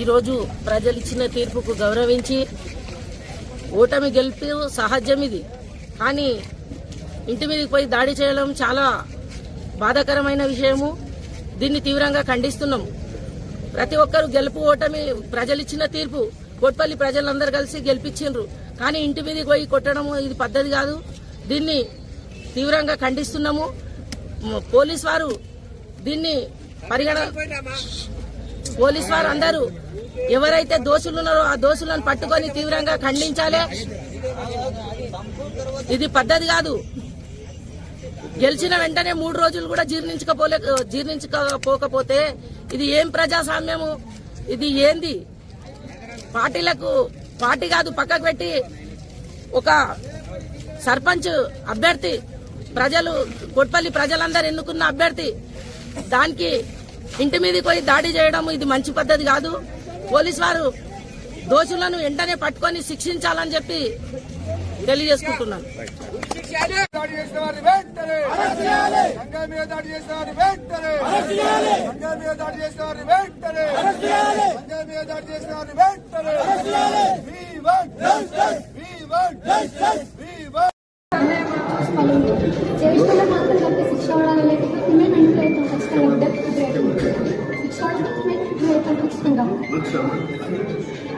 ఈరోజు ప్రజలు ఇచ్చిన తీర్పుకు గౌరవించి ఓటమి గెలుపు సహజం ఇది కానీ ఇంటి మీదకి పోయి దాడి చేయడం చాలా బాధాకరమైన విషయము. దీన్ని తీవ్రంగా ఖండిస్తున్నాము ప్రతి ఒక్కరు గెలుపు ఓటమి ప్రజలు ఇచ్చిన తీర్పు కోట్పల్లి ప్రజలందరూ కలిసి గెలిపించిండ్రు. కానీ ఇంటి మీదకి పోయి కొట్టడం ఇది పద్ధతి కాదు. దీన్ని తీవ్రంగా ఖండిస్తున్నాము. పోలీస్ వారు దీన్ని పరిగణ పోలీస్ వారు అందరూ ఎవరైతే దోషులున్నారో ఆ దోషులను పట్టుకొని తీవ్రంగా ఖండించాలి. ఇది పద్ధతి కాదు. గెలిచిన వెంటనే మూడు రోజులు కూడా జీర్ణించకపోలే జీర్ణించకపోకపోతే ఇది ఏం ప్రజాస్వామ్యము? ఇది ఏంది? పార్టీలకు పార్టీ కాదు పక్కకు పెట్టి ఒక సర్పంచ్ అభ్యర్థి ప్రజలు కొట్పల్లి ప్రజలందరూ ఎన్నుకున్న అభ్యర్థి దానికి ఇంటి మీదకి పోయి దాడి చేయడం ఇది మంచి పద్ధతి కాదు. పోలీస్ వారు దోషులను వెంటనే పట్టుకొని శిక్షించాలని చెప్పి తెలియజేసుకుంటున్నాను. దాడి చేసిన వారిని 什么